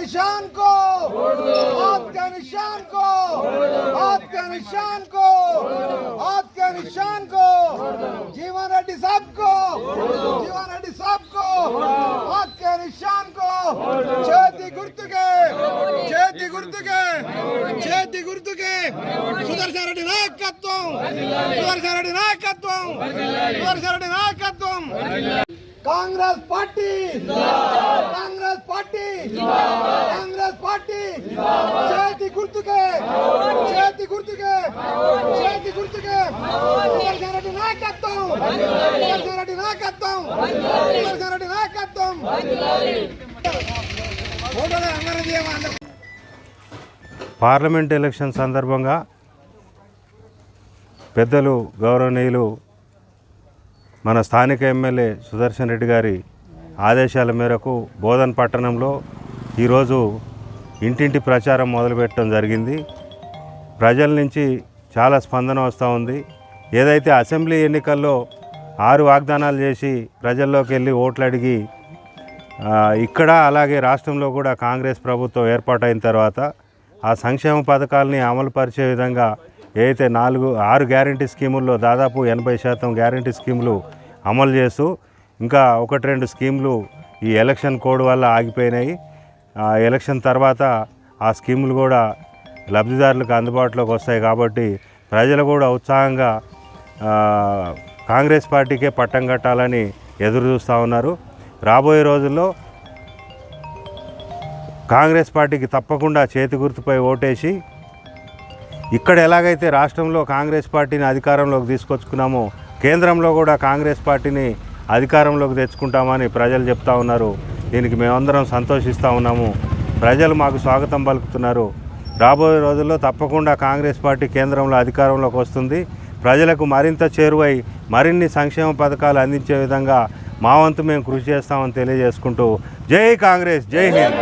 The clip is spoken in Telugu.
निशान को। हाथ का। निशान को। हाथ के। निशान को हाथ के निशान को जीवन रेड्डी साहब को। जीवन रेड्डी साहब को। हाथ का। निशान को चेति गुर्त के चेति गुर्त के चेति गुर्त के सुदर्शन रेड्डी नायकत्व सुदर्शन रेड्डी नायकत्व सुदर्शन रेड्डी नायकत्व कांग्रेस पार्टी। Congress party. నాయకత్వం. నాయకత్వం. నాయకత్వం పార్లమెంట్ ఎలక్షన్ సందర్భంగా పెద్దలు గౌరవనీయులు మన స్థానిక ఎమ్మెల్యే సుదర్శన్ రెడ్డి గారి ఆదేశాల మేరకు బోధన్ పట్టణంలో ఈరోజు ఇంటింటి ప్రచారం మొదలుపెట్టడం జరిగింది. ప్రజల నుంచి చాలా స్పందన వస్తూ ఉంది. ఏదైతే అసెంబ్లీ ఎన్నికల్లో ఆరు వాగ్దానాలు చేసి ప్రజల్లోకి వెళ్ళి ఓట్లు అడిగి ఇక్కడ అలాగే రాష్ట్రంలో కూడా కాంగ్రెస్ ప్రభుత్వం ఏర్పాటైన తర్వాత ఆ సంక్షేమ పథకాలని అమలు పరిచే విధంగా ఏదైతే నాలుగు ఆరు గ్యారంటీ స్కీముల్లో దాదాపు ఎనభై శాతం గ్యారంటీ స్కీములు అమలు చేస్తూ ఇంకా ఒకటి రెండు స్కీములు ఈ ఎలక్షన్ కోడ్ వల్ల ఆగిపోయినాయి. ఆ ఎలక్షన్ తర్వాత ఆ స్కీములు కూడా లబ్ధిదారులకు అందుబాటులోకి వస్తాయి కాబట్టి ప్రజలు కూడా ఉత్సాహంగా కాంగ్రెస్ పార్టీకే పట్టం కట్టాలని ఎదురు చూస్తూ ఉన్నారు. రాబోయే రోజుల్లో కాంగ్రెస్ పార్టీకి తప్పకుండా చేతి గుర్తుపై ఓటేసి ఇక్కడ ఎలాగైతే రాష్ట్రంలో కాంగ్రెస్ పార్టీని అధికారంలోకి తీసుకొచ్చుకున్నామో కేంద్రంలో కూడా కాంగ్రెస్ పార్టీని అధికారంలోకి తెచ్చుకుంటామని ప్రజలు చెప్తా ఉన్నారు. దీనికి మేమందరం సంతోషిస్తూ ఉన్నాము. ప్రజలు మాకు స్వాగతం పలుకుతున్నారు. రాబోయే రోజుల్లో తప్పకుండా కాంగ్రెస్ పార్టీ కేంద్రంలో అధికారంలోకి వస్తుంది. ప్రజలకు మరింత చేరువై మరిన్ని సంక్షేమ పథకాలు అందించే విధంగా మా వంతు మేము కృషి చేస్తామని తెలియజేసుకుంటూ జై కాంగ్రెస్ జై హింద్.